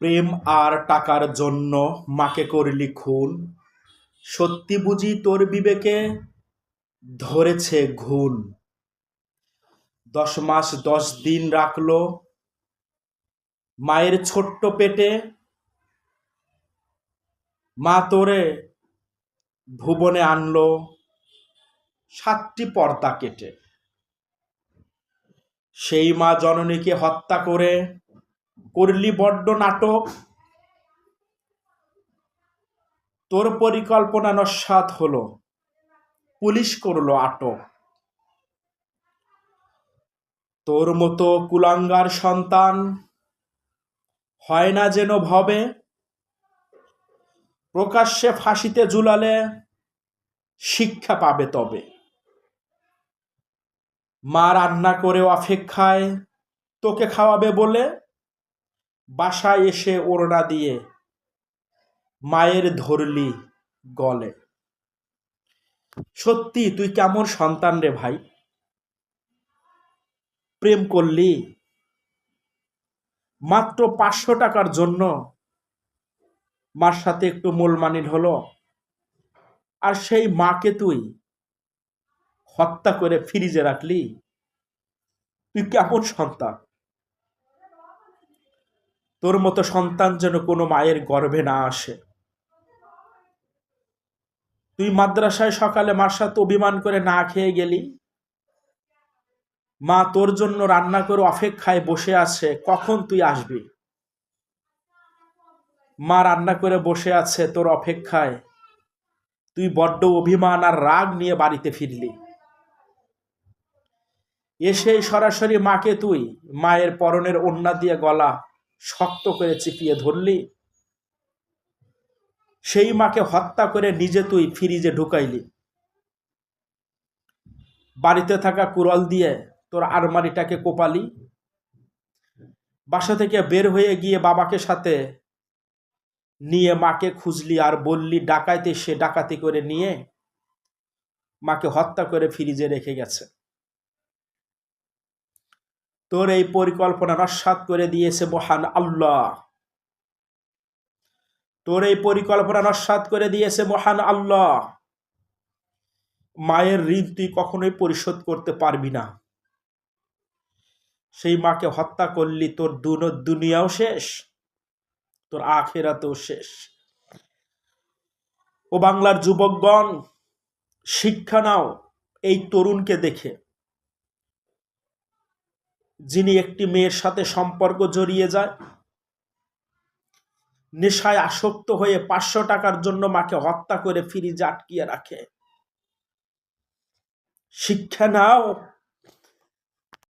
প্রেম আর টাকার জন্য মাকে করলি খুন সত্যি বুঝি তোর বিবেকে ধরেছে ঘুণ। দশ মাস দশ দিন রাখল মায়ের ছোট্ট পেটে। মা তোরে ভুবনে আনলো সাতটি পর্দা কেটে। সেই মা জননীকে হত্যা করে করলি বড্ড নাটক। তোর পরিকল্পনা নস্বাত হলো। পুলিশ করল আটক। তোর মতো কুলাঙ্গার সন্তান হয় না যেন ভবে। প্রকাশ্যে ফাঁসিতে ঝুলালে শিক্ষা পাবে তবে। মা রান্না করে অপেক্ষায় তোকে খাওয়াবে বলে বাসায় এসে ওড়না দিয়ে মায়ের ধরলি গলে। সত্যি, তুই কেমন সন্তান রে ভাই? প্রেম করলি? মাত্র পাঁচশো টাকার জন্য মার সাথে একটু মোলমানিল হলো? আর সেই মাকে তুই হত্যা করে ফ্রিজে রাখলি? তুই কেমন সন্তান? তোর মতো সন্তান যেন কোনো মায়ের গর্ভে না আসে। তুই মাদ্রাসায় সকালে মার সাথে অভিমান করে না খেয়ে গেলি? মা তোর জন্য রান্না করে অপেক্ষায় বসে আছে, কখন তুই আসবি? মা রান্না করে বসে আছে তোর অপেক্ষায়। তুই বড্ড অভিমান আর রাগ নিয়ে বাড়িতে ফিরলি। এসে সরাসরি মাকে তুই, মায়ের পরনের ওন্না দিয়ে গলা শক্ত করে চিপিয়ে ধরলি। সেই মাকে হত্যা করে নিজে তুই ফ্রিজে ঢুকাইলি। বাড়িতে থাকা কুড়াল দিয়ে তোর আলমারিটাকে কোপালি। বাসা থেকে বের হয়ে গিয়ে বাবাকে সাথে নিয়ে মাকে খুঁজলি আর বললি, ডাকাইতে সে ডাকাতি করে নিয়ে মাকে হত্যা করে ফ্রিজে রেখে গেছে। তোর এই পরিকল্পনা নস্বাত করে দিয়েছে মহান আল্লাহ। তোর এই পরিকল্পনা নস্বাত করে দিয়েছে মহান আল্লাহ। মায়ের ঋণ তুই কখনোই পরিশোধ করতে পারবি না। সেই মাকে হত্যা করলি, তোর দুনো দুনিয়াও শেষ, তোর আখেরাতেও শেষ। ও বাংলার যুবকগণ, শিক্ষা নাও এই তরুণকে দেখে। যিনি একটি মেয়ের সাথে সম্পর্ক জড়িয়ে যায়, নেশায় আসক্ত হয়ে পাঁচশো টাকার জন্য মাকে হত্যা করে ফ্রিজে আটকিয়ে রাখে। শিক্ষা নাও।